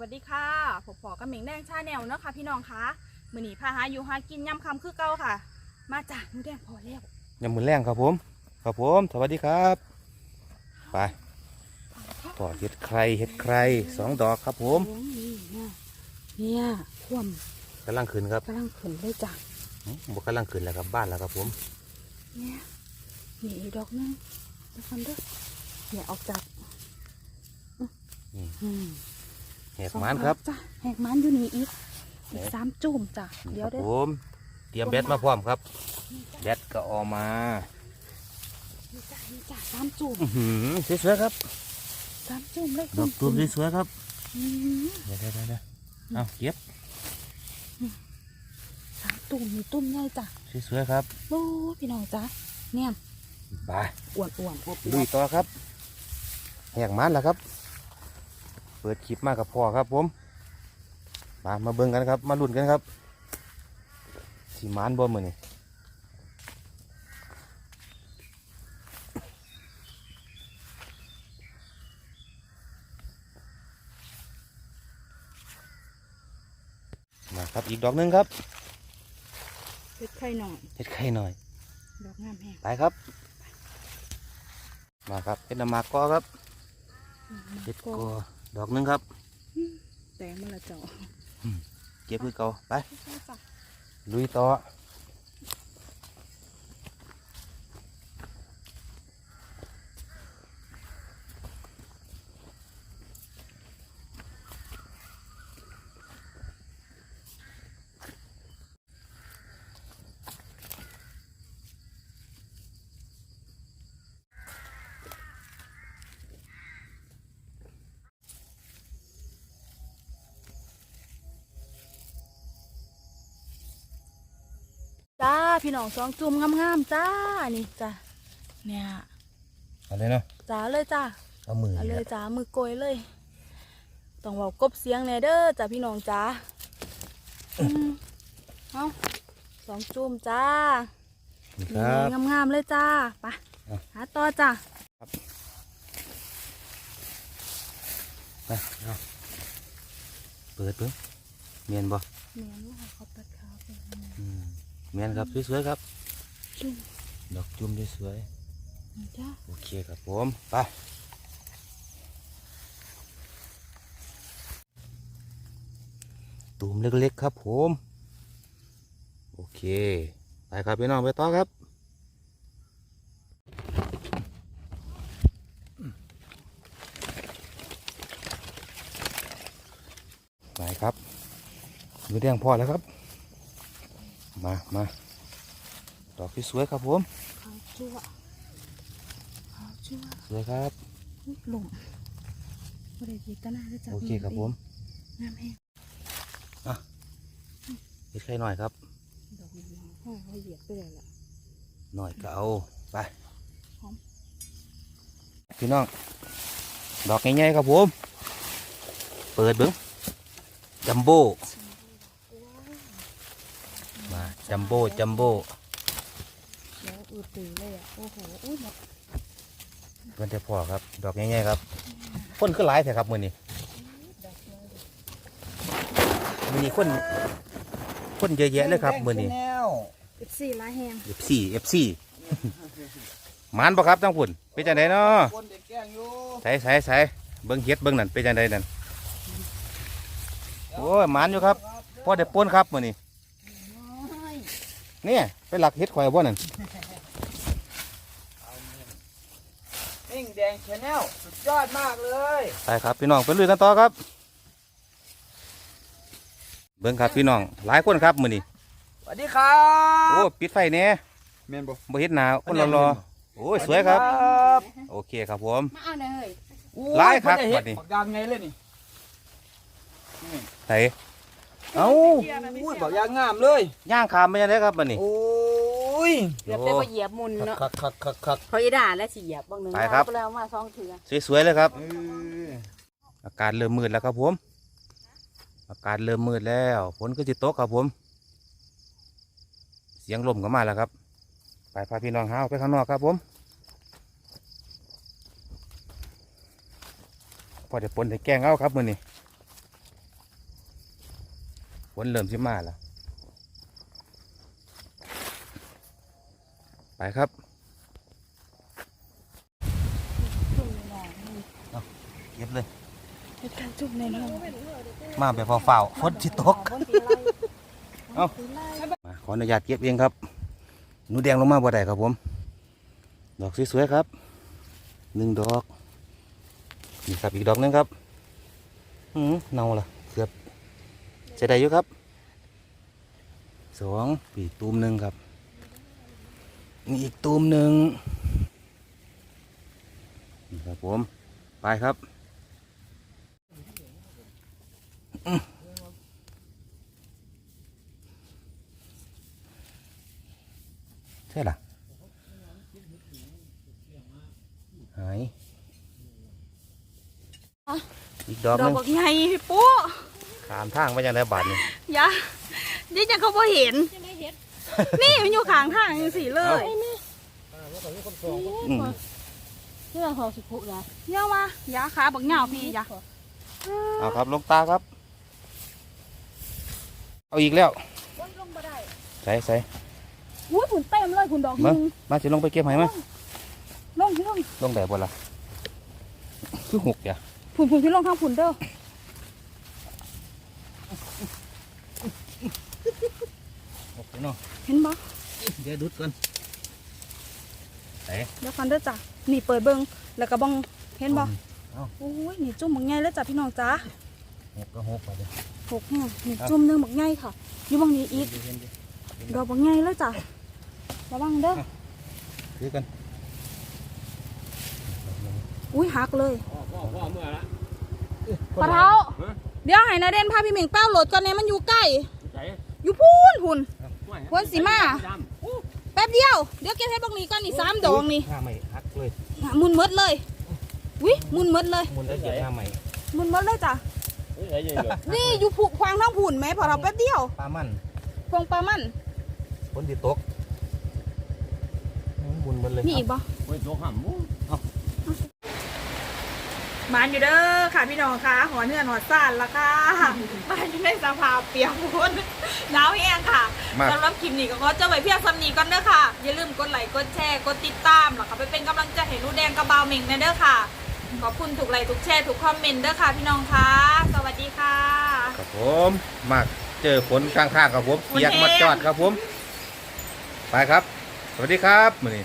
วัสดีค่ะผมปอกับเหม่งแดงชาแนลเนาะค่ะพี่น้องคะมื้อนี้พาหาอยู่หากินยำคำคือเก่าค่ะ มาจากหมูแดงพอแล้วยำมือแรงครับผม ครับผม สวัสดีครับ ไปต่อเห็ดใครเห็ดใครสองดอกครับผมโอ้ยนี่เนี่ยเนี่ยท่วมกำลังขึ้นครับกำลังขึ้นเลยจ้ะอืมบกกำลังขึ้นแล้วครับบ้านแล้วครับผมเนี่ยมีอีกดอกหนึงดูกันเด้อเนี่ยออกจากนี่อืม แหกมันครับสองดอกจ้ะแหกมันอยู่นี่อีกอีกสามจุ่มจ้ะเดี๋ยวคเด้รับอผมเตรียมแบตมาพร้อมครับแบตก็เออกมานี่จ้ะนี่จ้ะสามจุ่มอื้อหือสวยๆครับสามจุ่มเลยดอกตูมสวยๆครับอืมเดี๋ยวเดี๋ยวเดี๋ยวเอาเก็บสามตุ่มมีตุ่มใหญ่จ้ะสวยๆครับโอ้ยพี่น้องจ้ะเนี่ยไปอ้วนอ้วนอ้วนลุยต่อครับแหกมันแล้วครับเปิดคลิปมากับพ่อครับผม มามาเบิ่งกันครับ มาลุ้นกันครับสีมานบ่มือนี่มาครับอีกดอกหนึงครับเผ็ดไข่หน่อยเห็ดไข่หน่อย ดอกงามแห้งไปครับ มาครับเป็นน้ำหมากกอครับเห็ดกอ ดอกหนึงครับ แตงมันละเจาะเก็บคือเก่าไปจ้ะลุยต่อจ้า พี่น้องสองจุ่มงามๆจ้านี่จ้ะเนี่ยเอาเลยเนาะจ้าเลยจ้าเอามือเอานี่เลยแหละจ้ามือโกยเลย ต้องเบากบเสียงแน่เด้อจ้าพี่น้องจ้าอืมเอาสองจุ่มจ้านี่คนี่รับงามๆเลยจ้าไปเอาหาต่อจ้าไปเอาเปิดเพิ่งเมียนบ่เมียนว่าเขาตัดขาวไปอื มเมียนครับสวยๆครับจุ่มดอกจุ่มสวยนี่จ้าๆโอเคครับผมไปตูมเล็กๆครับผม โอเค ไปครับพี่น้องไปต่อครับไหนครับมือแดงพอแล้วครับ มามาดอกที่สวยครับผมขาวจั่วขาวจั่วสวยครับอุ๊ยหลงบริจีตนาเลยจ้าโอเคครับผมงามแห้งเฮ็ดไข่หน่อยครับดอกนี้ห้องเขาเหยียบไปเลยล่ะหน่อยก็เอาไปหอมพี่น้องดอกง่ายๆครับผม เปิดเบิ้งจัมโบ้มา จัมโบ้จัมโบ้แล้วอืดตีเลยอะโอ้โหอุ้ยหมดเพื่อนแต่พ่อครับ ดอกง่ายๆครับคนคือหลายแท้ครับมือนี้ดอกเลยมือนี้คนคนเยอะแยะเลยครับมือนี้เอฟซีลายแห้งเอฟซีเอฟซีมานบ่ครับทั้งพุ่นเป็นจังไดเนาะคนเด็กแกล้งอยู่ใส่ใส่ใส่เบิ้งเฮ็ดเบิ้งนั่นเป็นจังไดนั่นโอ้ยหมานอยู่ครับพ่อได้ป้นครับมื้อนี้ เนี่ยไปหลักเฮ็ดข่อยบ่นั่นนิ่งแดงชาแนลสุดยอดมากเลยไปครับพี่น้องไปลุยกันต่อครับ เบิ้งครับพี่น้องหลายคนครับมื้อนี้สวัสดีครัโอ้บปิดไฟแหน่เมนบบ่เฮ็ดหน้าคนรอๆโอ้ยสวยครับ โอเคครับผมมาเอาหน่อยเฮ้ยหลายครับเห็บัดดนี้ปักยางไงเลยนี่ไส เอ้าอุ้ยปักยางงามเลย ย่างขามไปจังไดครับบัดนี้ โอ้ยเกือบได้มาเหยียบมุนเนาะคักคักคักคักเพราะอีด่าและสิเหยียบบางหนึ่งไปครับเอาแล้วมาสองเถือสวยๆเลยครับเอออากาศเริ่มมืดแล้วครับผม อากาศเริ่มมืดแล้วฝนก็จะตกครับผม เสียงลมก็มาแล้วครับ ไปพาพี่น้องหาออกไปข้างนอกครับผม พอจะปนจะแกล้งเอาครับมือนี้ ฝนเริ่มชิมาแล้ว ไปครับจุ่มในหนองนี่เก็บเลยเฮ็ดการจุ่มในหนองมาแบบเฝ้าๆฝนสิตกเอ้ามาขออนุญาตเก็บเองครับหนูแดงลงมาบ่ได้ครับผม ดอกสวยๆครับหนึ่งดอกนี่ครับอีกดอกหนึงครับอืมเน่าละเกือบ จะได้อยู่ครับสองปีกตูมหนึ่งครับนี่อีกตูมหนึ่งนี่ครับผม ไปครับอืมใช่ล่ะหายอีกดอกดหอกนึงบักใหญ่พี่ปุ๊ ขามทางไปยังไงบาทนี่อย่าเดี๋ยวจะเขาบ่เห็นนี่มันอยู่ข้างทางจังซี่เลย อืมที่เราขอสิคุนะเยาว่าอย่าขาบักเหงาพี่อย่าเอาครับลงตาครับ เอาอีกแล้วลงบ่ได้ใส่ใส่อุ้ยผุนเต็มเลยผุนดอกหมานึงมาสิลงไปเก็บไหมมาลงพี่ลงลงแดดบ่ล่ะคือหกอย่าผุนผุนพี่ลงข้างผุนเด้อ หก เนาะเห็นบ่เดี๋ยวดุดก่อนเดี๋ยวฟันเด้อจ้ะนี่เปิดเบิ่งแล้วก็บังเห็นบ่เอาโอ้ยนี่จุ่มบักใหญ่เลยจ้ะพี่น้องจ้าหกก็หกไปเลยหกแห้งนี่จุ่มหนึงบักใหญ่ค่ะอยู่บังนี้อีกดอกบักใหญ่เลยจ้ะระวังเด้อถือกันอุ้ยหักเลยพ่อพ่อพ่อเมื่อละปะเท้าเดี๋ยวให้นาเด่นพาพี่เหม่งเป้าโหลดก่อนเนี่ยมันอยู่ใกล้ใจอยู่พูนหุ่นห่ วยวันสิมาดำแป๊บเดียว เดี๋ยวเก็บให้บักนี้ก่อนนี่สามดอกนี่หน้าใหม่หักเลยอะมุนหมดเลยวิมุนหมดเลยมุนได้เก็บหน้าใหม่มุนหมดเลยจ้ะเฮ้ยใจเย็นก่อนนี่อยู่ผูกควางทั้งผุ่นไหมพอเราแป๊บเดียวปลามันพวงปลามันฝนที่ตกมุนหมดเลยมีอีกบ่โอ้ยตัวห่ำ มูมานอยู่เด้อค่ะพี่น้องค่ะหัวเนื้อหัวซ่านละค่ะมาอยู่ในสภาพเปียกฝนหนาวแห้งค่ะมาสำหรับคลิปนี้ก็ขอเจอไว้เพียงสำนีก่อนเด้อค่ะ อย่าลืมกดไลค์กดแชร์กดติดตามแล้วก็ไปเป็นกำลังใจให้หนูแดงกับบาวเหม่งนะเด้อค่ะ ขอบคุณทุกไลค์ทุกแชร์ทุกคอมเมนต์เด้อค่ะ พี่น้องค่ะสวัสดีค่ะครับผมมาเจอฝนข้างๆครับผมเปียกหมาจอดครับผม ไปครับ สวัสดีครับมือนี้